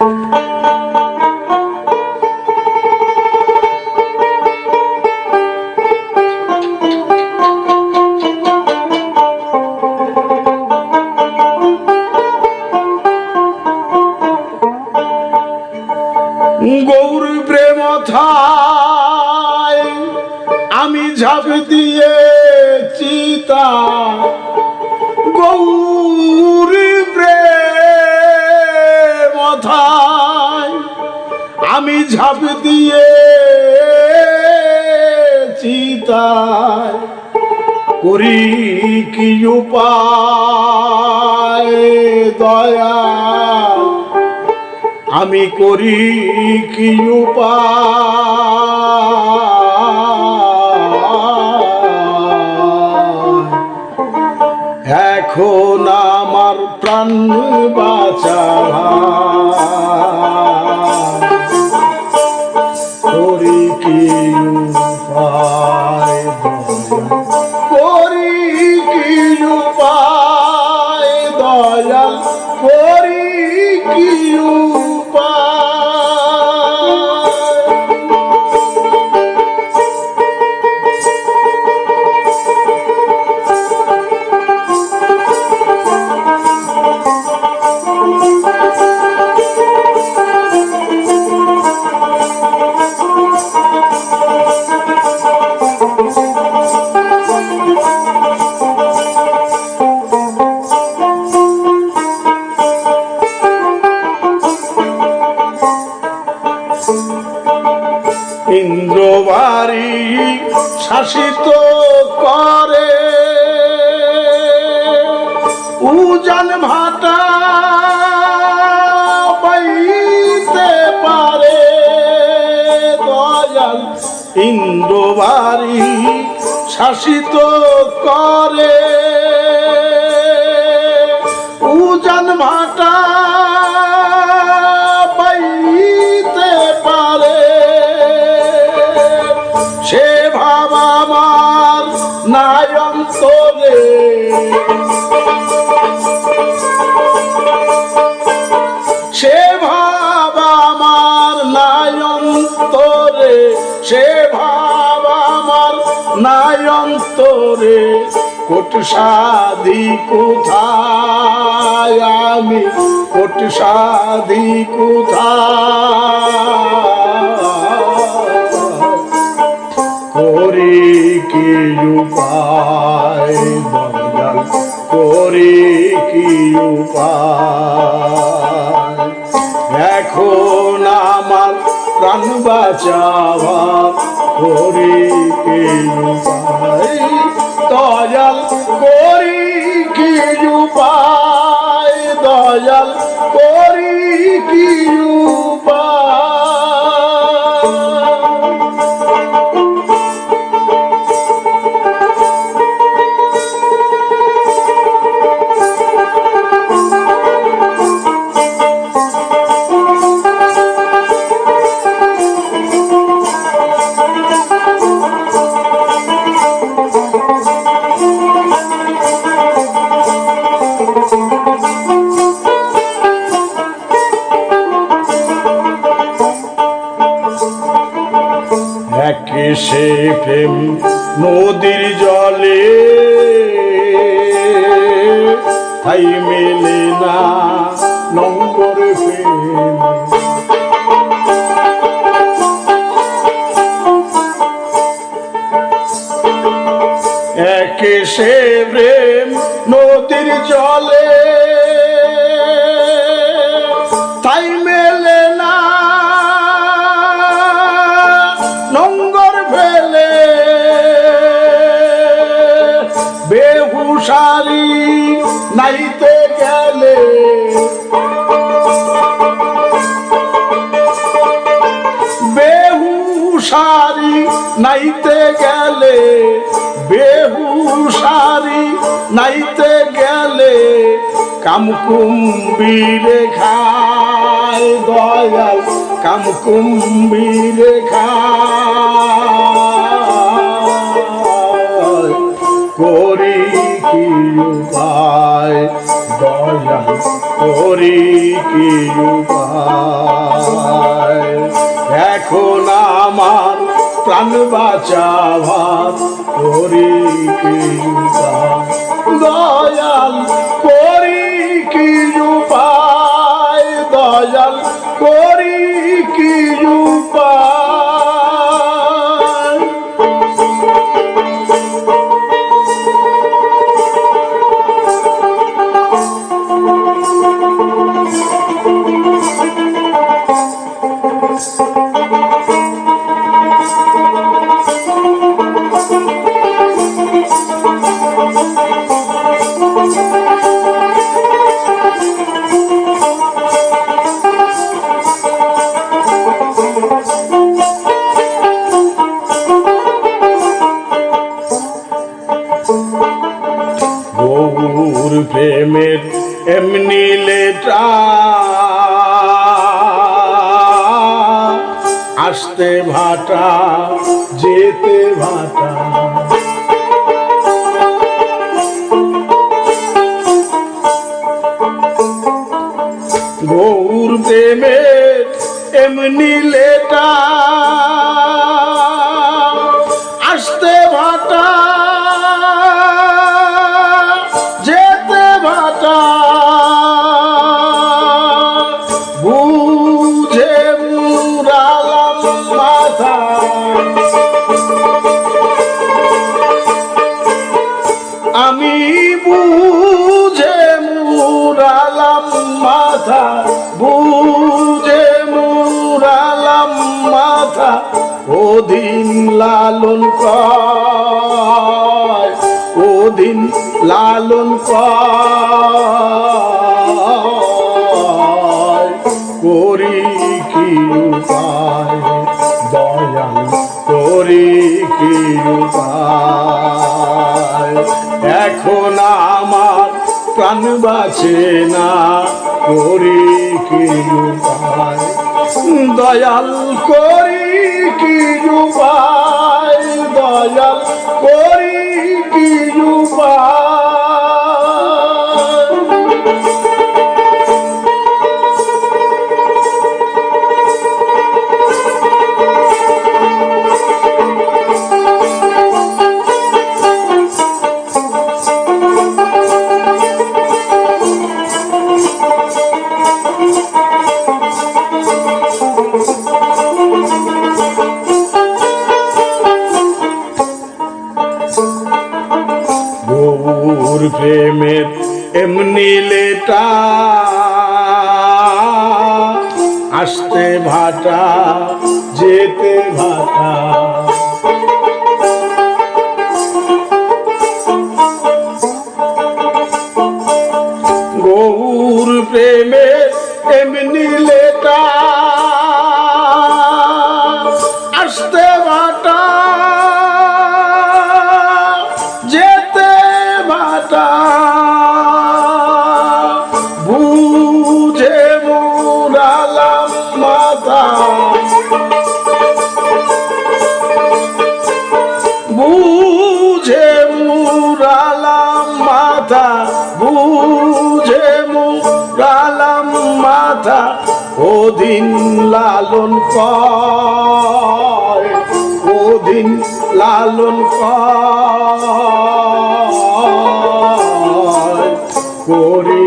গৌর প্রেম আমি ঝাঁপ দিয়ে চিতা। গৌর আমি ঝাঁপ দিয়ে চিতায় করি কি দয়া আমি করি কি এখন আমার প্রাণ বাঁচা ইন্দ্রবাড়ি শাসিত করে। উজান ভাটা পাইতে পারে। সে ভাব আমার নায়ন্তরে সে ভাব আমার নায়ন্তরে সে আমার নায়ন্তরে কোট সাধি কোথায়? আমি কোট সাধি করি কি উপায় করি কি উপায়? এখন আমার প্রাণ বাঁচাবা, করি কি নদীর জলে বেহুশারি নাইতে গেলে, বেহুশারি নাইতে গেলে, কামকুম্বীরে খায় দয়াল কামকুম্বীরে খায় করি কি উপায় দয়াল, করি কি উপায় এখন আমার প্রাণ বাঁচাবার উপায় দয়াল করি কি উপায়? দয়াল করি গৌর প্রেমের এমনি লেটা। আসতে ভাটা যেতে ভাটা। গৌর প্রেমের এমনি লেটা। আসতে ভাটা কয় ওদিন লালন করি কি দয়াল করি কি এখন আমার প্রাণ বাঁচে না, করি কি দয়াল করি কি উপায় দয়াল করি কি উপায় গৌর প্রেমের এমনি লেটা। আসতে ভাটা যেতে ভাটা। মুরালাম মাথা বুঝে মুরালাম মাথা বুঝে মুরালাম মাথা ওদিন লালন কয় ওদিন লালন করি।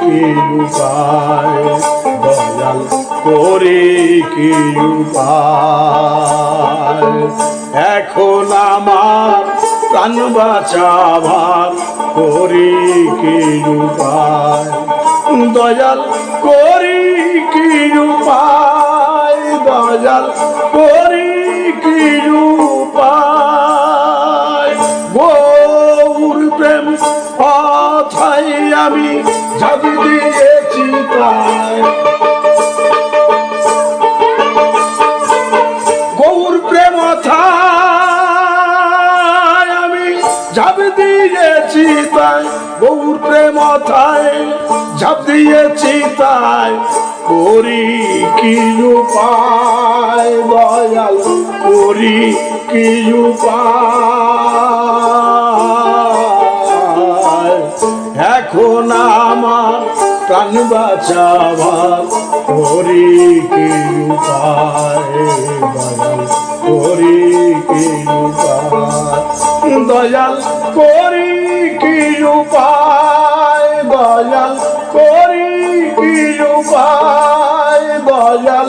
কি উপায় কি উপায় এখন আমার প্রাণ বাঁচাবার করি কি উপায় দয়াল করি কি উপায় দয়াল করি কি উপায় গৌর প্রেম কথাই আমি ঝাঁপি প্রেম থায় ঝাঁপ দিয়েছি তাই। করি কি উপায়, দয়াল, করি কি উপায়। এখন আমার প্রাণ বাঁচাবার করি কি উপায়, দয়াল, করি কি উপায়। দয়াল, করি কি উপায়। দয়াল করি কি উপায় দয়াল